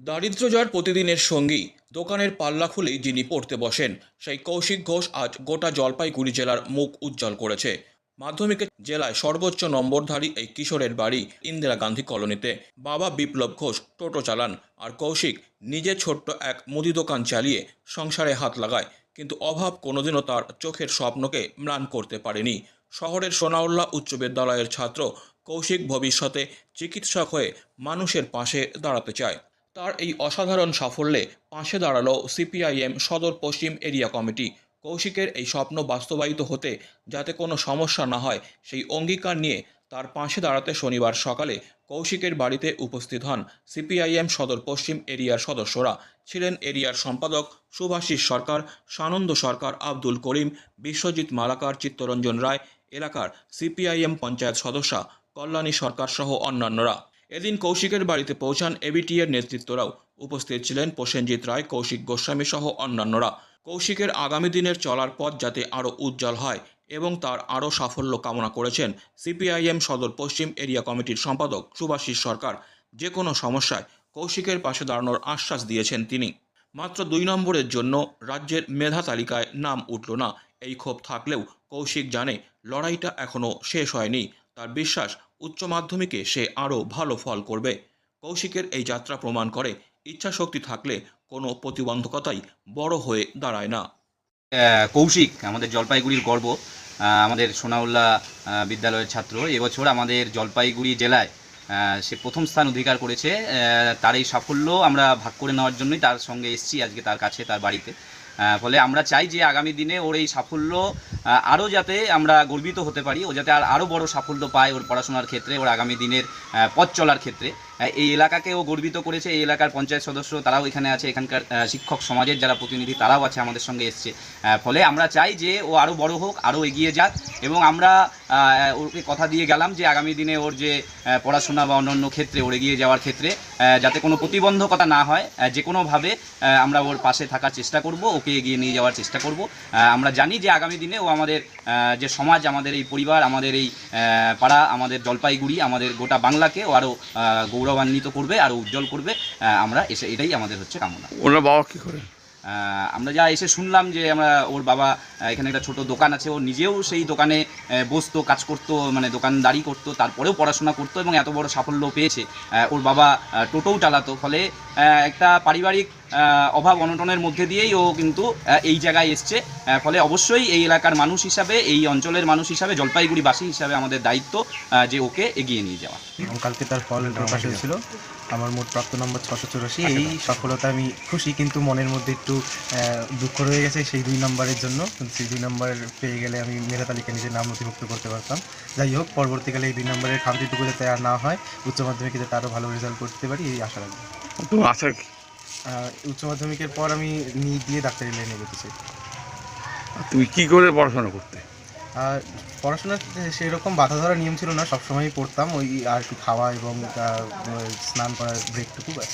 দারিদ্র যার প্রতিদিনের সঙ্গী। দোকানের পাল্লা খুলেই যিনি পড়তে বসেন, সেই কৌশিক ঘোষ আজ গোটা জলপাইগুড়ি জেলার মুখ উজ্জ্বল করেছে। মাধ্যমিকের জেলায় সর্বোচ্চ নম্বরধারী এই কিশোরের বাড়ি ইন্দিরা গান্ধী কলোনিতে। বাবা বিপ্লব ঘোষ টোটো চালান আর কৌশিক নিজে ছোট্ট এক মুদি দোকান চালিয়ে সংসারে হাত লাগায়। কিন্তু অভাব কোনোদিনও তার চোখের স্বপ্নকে ম্লান করতে পারেনি। শহরের সোনাউল্লাহ উচ্চ বিদ্যালয়ের ছাত্র কৌশিক ভবিষ্যতে চিকিৎসক হয়ে মানুষের পাশে দাঁড়াতে চায়। তার এই অসাধারণ সাফল্যে পাশে দাঁড়াল সিপিআইএম সদর পশ্চিম এরিয়া কমিটি। কৌশিকের এই স্বপ্ন বাস্তবায়িত হতে যাতে কোনো সমস্যা না হয়, সেই অঙ্গীকার নিয়ে তার পাশে দাঁড়াতে শনিবার সকালে কৌশিকের বাড়িতে উপস্থিত হন সিপিআইএম সদর পশ্চিম এরিয়ার সদস্যরা। ছিলেন এরিয়ার সম্পাদক সুভাষিস সরকার, সানন্দ সরকার, আব্দুল করিম, বিশ্বজিৎ মালাকার, চিত্তরঞ্জন রায়, এলাকার সিপিআইএম পঞ্চায়েত সদস্যা, কল্যাণী সরকার সহ অন্যান্যরা। এদিন কৌশিকের বাড়িতে পৌঁছান এবিটি এর নেতৃত্বরাও। উপস্থিত ছিলেন প্রসেনজিৎ রায়, কৌশিক গোস্বামী সহ অন্যান্যরা। কৌশিকের আগামী দিনের চলার পথ যাতে আরও উজ্জ্বল হয় এবং তার আরও সাফল্য কামনা করেছেন সিপিআইএম সদর পশ্চিম এরিয়া কমিটির সম্পাদক সুভাষিস সরকার। যে কোনো সমস্যায় কৌশিকের পাশে দাঁড়ানোর আশ্বাস দিয়েছেন তিনি। মাত্র দুই নম্বরের জন্য রাজ্যের মেধা তালিকায় নাম উঠল না। এই ক্ষোভ থাকলেও কৌশিক জানে, লড়াইটা এখনও শেষ হয়নি। তার বিশ্বাস উচ্চ মাধ্যমিকে সে আরও ভালো ফল করবে। কৌশিকের এই যাত্রা প্রমাণ করে ইচ্ছাশক্তি থাকলে কোনো প্রতিবন্ধকতাই বড় হয়ে দাঁড়ায় না। কৌশিক, আমাদের জলপাইগুড়ির গর্ব। আমাদের সোনাউল্লা বিদ্যালয়ের ছাত্র। এবছর আমাদের জলপাইগুড়ি জেলায় সে প্রথম স্থান অধিকার করেছে। তার এই সাফল্য আমরা ভাগ করে নেওয়ার জন্যই তার সঙ্গে এসেছি আজকে তার কাছে, তার বাড়িতে। ফলে আমরা চাই যে আগামী দিনে ওর এই সাফল্য আরও যাতে আমরা গর্বিত হতে পারি, ও যাতে আর আরও বড় সাফল্য পায় ওর পড়াশোনার ক্ষেত্রে, ওর আগামী দিনের পথ চলার ক্ষেত্রে। এই এলাকাকেও গর্বিত করেছে এই এলাকার পঞ্চায়েত সদস্য তারাও এখানে আছে এখানকার শিক্ষক সমাজের যারা প্রতিনিধি তারাও আছে আমাদের সঙ্গে এসছে। ফলে আমরা চাই যে ও আরও বড় হোক আরও এগিয়ে যাক এবং আমরা ওকে কথা দিয়ে গেলাম যে আগামী দিনে ওর যে পড়াশোনা বা অন্যান্য ক্ষেত্রে ওর এগিয়ে যাওয়ার ক্ষেত্রে যাতে কোনো প্রতিবন্ধকতা না হয় যে কোনোভাবে আমরা ওর পাশে থাকার চেষ্টা করব ওকে এগিয়ে নিয়ে যাওয়ার চেষ্টা করব। আমরা জানি যে আগামী দিনে ও আমাদের যে সমাজ আমাদের এই পরিবার আমাদের এই পাড়া আমাদের জলপাইগুড়ি আমাদের গোটা বাংলাকে ও আরও আহ, গৌরবান্বিত করবে আর উজ্জ্বল করবে আমরা এসে এটাই আমাদের হচ্ছে কামনা। ওনার বাবা কি করে? আমরা যা এসে শুনলাম যে আমরা ওর বাবা এখানে একটা ছোট দোকান আছে ও নিজেও সেই দোকানে বসতো কাজ করতো মানে দোকানদারি করতো তারপরেও পড়াশোনা করতো এবং এত বড় সাফল্য পেয়েছে। ওর বাবা টোটোও চালাতো ফলে একটা পারিবারিক অভাব অনটনের মধ্যে দিয়েই ও কিন্তু এই জায়গায় এসছে। ফলে অবশ্যই এই এলাকার মানুষ হিসাবে এই অঞ্চলের মানুষ হিসাবে জলপাইগুড়িবাসী হিসাবে আমাদের দায়িত্ব যে ওকে এগিয়ে নিয়ে যাওয়া। এবং কালকে তার ফল প্রকাশ হয়েছিল আমার মোট প্রাপ্ত নম্বর ছশো চুরাশি। এই সফলতা আমি খুশি কিন্তু মনের মধ্যে একটু দুঃখ রয়ে গেছে সেই দুই নম্বরের জন্য। কিন্তু সেই দুই নম্বর পেয়ে গেলে আমি মেধা তালিকা নিজের নাম নথিভুক্ত করতে পারতাম। যাই হোক পরবর্তীকালে এই দুই নম্বরের খামতিটুকু যাতে আর না হয়। উচ্চ মাধ্যমিকে যাতে আরও ভালো রেজাল্ট করতে পারি এই আশা রাখব। আশা উচ্চ মাধ্যমিকের পর আমি নিট দিয়ে ডাক্তারি লাইনে এগোতে চাই তুমি কি করে পড়াশোনা করতে? আর পড়াশোনার সেরকম বাধা ধরা নিয়ম ছিল না সবসময়ই পড়তাম ওই আর একটু খাওয়া এবং স্নান করার ব্রেকটুকু ব্যাস।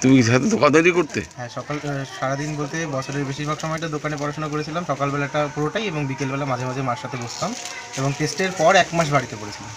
তুমি কি সাথে দোকানদারি করতে? হ্যাঁ সকাল সারাদিন বলতে বছরের বেশিরভাগ সময়টা দোকানে পড়াশোনা করেছিলাম সকালবেলাটা পুরোটাই এবং বিকেলবেলা মাঝে মাঝে মার সাথে বসতাম এবং টেস্টের পর এক মাস বাড়িতে পড়েছিলাম।